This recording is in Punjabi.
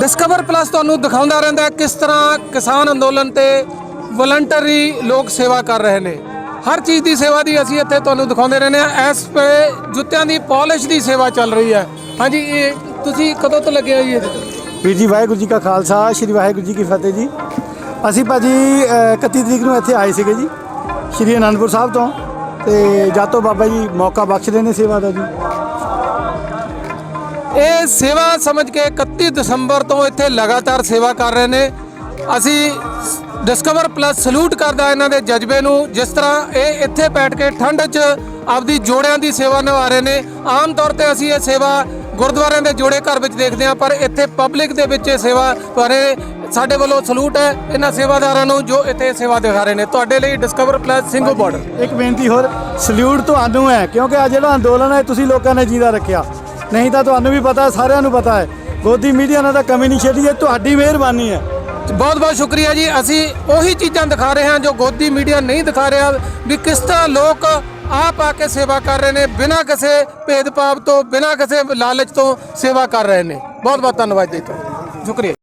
ਡਿਸਕਵਰ ਪਲੱਸ ਤੁਹਾਨੂੰ ਦਿਖਾਉਂਦਾ ਰਹਿੰਦਾ ਹੈ ਕਿਸ ਤਰ੍ਹਾਂ ਕਿਸਾਨ ਅੰਦੋਲਨ ਤੇ ਵਲੰਟਰੀ ਲੋਕ ਸੇਵਾ ਕਰ ਰਹੇ ਨੇ। ਹਰ ਚੀਜ਼ ਦੀ ਸੇਵਾ ਦੀ ਅਸੀਂ ਇੱਥੇ ਤੁਹਾਨੂੰ ਦਿਖਾਉਂਦੇ ਰਹਿੰਦੇ ਆ ਇਸ ਵੇ ਜੁੱਤਿਆਂ ਦੀ ਪਾਲਿਸ਼ ਦੀ ਸੇਵਾ ਚੱਲ ਰਹੀ ਹੈ। ਹਾਂਜੀ ਇਹ ਤੁਸੀਂ ਕਦੋਂ ਤੋਂ ਲੱਗੇ ਹੋ ਜੀ ਇਹਦੇ ਵੀਰ ਜੀ ਵਾਹਿਗੁਰੂ ਜੀ ਕਾ ਖਾਲਸਾ ਸ੍ਰੀ ਵਾਹਿਗੁਰੂ ਜੀ ਕੀ ਫਤਿਹ ਜੀ। ਅਸੀਂ ਭਾਜੀ ਅ, 31 ਤਰੀਕ ਨੂੰ ਇੱਥੇ ਆਏ ਸੀਗੇ ਜੀ ਸ੍ਰੀ ਅਨੰਦਪੁਰ ਸਾਹਿਬ ਤੋਂ। ਤੇ ਜਾਤੋ ਬਾਬਾ ਜੀ ਮੌਕਾ ਬਖਸ਼ਦੇ ਨੇ ਸੇਵਾ ਦਾ ਜੀ। ਇਹ ਸੇਵਾ ਸਮਝ ਕੇ 31 ਦਸੰਬਰ ਤੋਂ ਇੱਥੇ ਲਗਾਤਾਰ ਸੇਵਾ ਕਰ ਰਹੇ ਨੇ। ਅਸੀਂ ਡਿਸਕਵਰ ਪਲੱਸ ਸਲੂਟ ਕਰਦਾ ਇਹਨਾਂ ਦੇ ਜਜ਼ਬੇ ਨੂੰ। ਜਿਸ ਤਰ੍ਹਾਂ ਇਹ ਇੱਥੇ ਬੈਠ ਕੇ ਠੰਡ 'ਚ ਆਪਦੀ ਜੋੜਿਆਂ ਦੀ ਸੇਵਾ ਨਿਭਾ ਰਹੇ ਨੇ। ਆਮ ਤੌਰ ਤੇ ਅਸੀਂ ਇਹ ਸੇਵਾ ਗੁਰਦੁਆਰਿਆਂ ਦੇ ਜੋੜੇ ਘਰ ਵਿੱਚ ਦੇਖਦੇ ਹਾਂ ਪਰ ਇੱਥੇ ਪਬਲਿਕ ਦੇ ਵਿੱਚ ਇਹ ਸੇਵਾ ਬਾਰੇ ਸਾਡੇ ਵੱਲੋਂ ਸਲੂਟ ਹੈ ਇਹਨਾਂ ਸੇਵਾਦਾਰਾਂ ਨੂੰ ਜੋ ਇੱਥੇ ਸੇਵਾ ਦਿਖਾ ਰਹੇ ਨੇ। ਤੁਹਾਡੇ ਲਈ ਡਿਸਕਵਰ ਪਲੱਸ ਸਿੰਘੂ ਬਾਰਡਰ ਇੱਕ ਬੇਨਤੀ ਹੋਰ ਸਲੂਟ ਤੁਹਾਨੂੰ ਹੈ ਕਿਉਂਕਿ ਆ ਜਿਹੜਾ ਅੰਦੋਲਨ ਹੈ ਤੁਸੀਂ ਲੋਕਾਂ ਨੇ ਜੀਦਾ ਰੱਖਿਆ। ਨਹੀਂ ਤਾਂ ਤੁਹਾਨੂੰ ਵੀ ਪਤਾ, ਸਾਰਿਆਂ ਨੂੰ ਪਤਾ ਹੈ। ਗੋਦੀ ਮੀਡੀਆ ਨਾਲ ਤਾਂ ਕਮੀ ਨਹੀਂ ਛੱਡੀ ਹੈ ਤੁਹਾਡੀ ਮਿਹਰਬਾਨੀ ਹੈ। ਬਹੁਤ ਬਹੁਤ ਸ਼ੁਕਰੀਆ ਜੀ। ਅਸੀਂ ਉਹੀ ਚੀਜ਼ਾਂ ਦਿਖਾ ਰਹੇ ਹਾਂ ਜੋ ਗੋਦੀ ਮੀਡੀਆ ਨਹੀਂ ਦਿਖਾ ਰਿਹਾ ਵੀ ਕਿਸ ਤਰ੍ਹਾਂ ਲੋਕ ਆਪ ਆ ਕੇ ਸੇਵਾ ਕਰ ਰਹੇ ਨੇ, ਬਿਨਾਂ ਕਿਸੇ ਭੇਦਭਾਵ ਤੋਂ, ਬਿਨਾਂ ਕਿਸੇ ਲਾਲਚ ਤੋਂ ਸੇਵਾ ਕਰ ਰਹੇ ਨੇ। ਬਹੁਤ ਬਹੁਤ ਧੰਨਵਾਦ ਜੀ ਤੁਹਾਡਾ। ਸ਼ੁਕਰੀਆ।